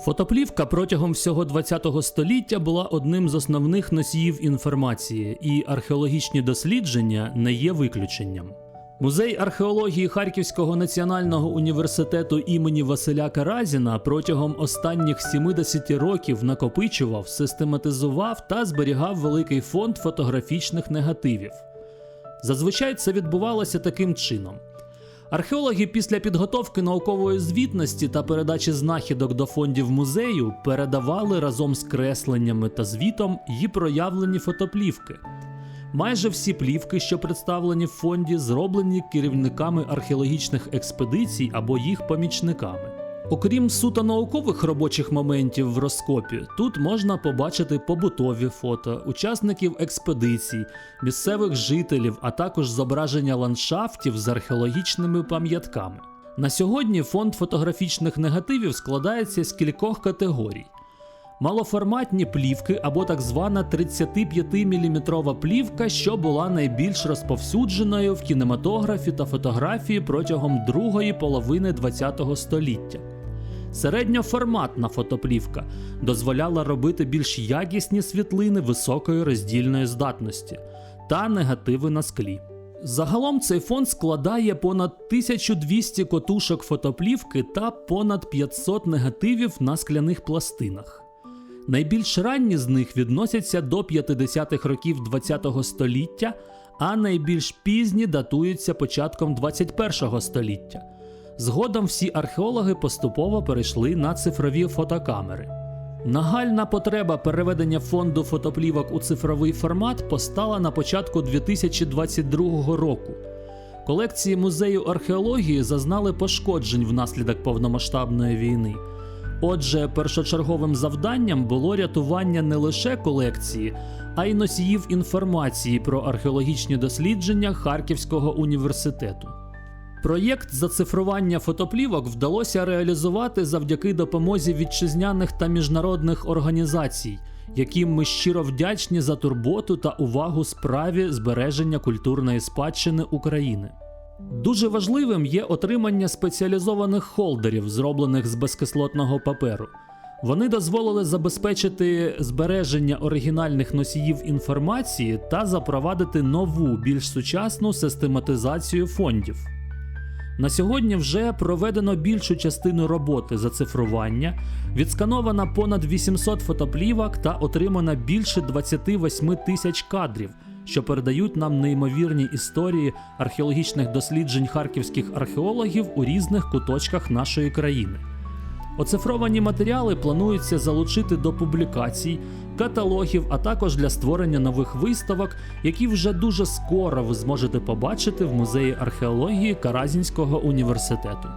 Фотоплівка протягом всього ХХ століття була одним з основних носіїв інформації, і археологічні дослідження не є виключенням. Музей археології Харківського національного університету імені Василя Каразіна протягом останніх 70 років накопичував, систематизував та зберігав великий фонд фотографічних негативів. Зазвичай це відбувалося таким чином. Археологи після підготовки наукової звітності та передачі знахідок до фондів музею передавали разом з кресленнями та звітом її проявлені фотоплівки. Майже всі плівки, що представлені в фонді, зроблені керівниками археологічних експедицій або їх помічниками. Окрім суто наукових робочих моментів в розкопі, тут можна побачити побутові фото, учасників експедицій, місцевих жителів, а також зображення ландшафтів з археологічними пам'ятками. На сьогодні фонд фотографічних негативів складається з кількох категорій. Малоформатні плівки або так звана 35-мм плівка, що була найбільш розповсюдженою в кінематографі та фотографії протягом другої половини ХХ століття. Середньоформатна фотоплівка дозволяла робити більш якісні світлини високої роздільної здатності та негативи на склі. Загалом цей фонд складає понад 1200 котушок фотоплівки та понад 500 негативів на скляних пластинах. Найбільш ранні з них відносяться до 50-х років ХХ століття, а найбільш пізні датуються початком 21 століття. Згодом всі археологи поступово перейшли на цифрові фотокамери. Нагальна потреба переведення фонду фотоплівок у цифровий формат постала на початку 2022 року. Колекції музею археології зазнали пошкоджень внаслідок повномасштабної війни. Отже, першочерговим завданням було рятування не лише колекції, а й носіїв інформації про археологічні дослідження Харківського університету. Проєкт зацифрування фотоплівок вдалося реалізувати завдяки допомозі вітчизняних та міжнародних організацій, яким ми щиро вдячні за турботу та увагу справі збереження культурної спадщини України. Дуже важливим є отримання спеціалізованих холдерів, зроблених з безкислотного паперу. Вони дозволили забезпечити збереження оригінальних носіїв інформації та запровадити нову, більш сучасну систематизацію фондів. На сьогодні вже проведено більшу частину роботи зацифрування, відскановано понад 800 фотоплівок та отримано більше 28 тисяч кадрів, що передають нам неймовірні історії археологічних досліджень харківських археологів у різних куточках нашої країни. Оцифровані матеріали планується залучити до публікацій, каталогів, а також для створення нових виставок, які вже дуже скоро ви зможете побачити в музеї археології Каразінського університету.